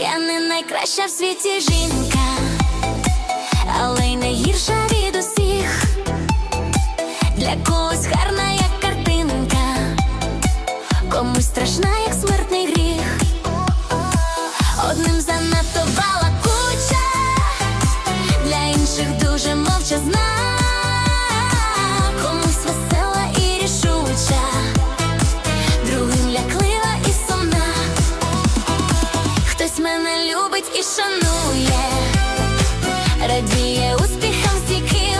Я не найкраща в світі жінка, але й найгірша від усіх. Для когось гарна, як картинка, комусь страшна, як смертний гріх. Одним занадто балакуча, для інших дуже мовчазна, мене любить і шанує, радіє успіхам стійким,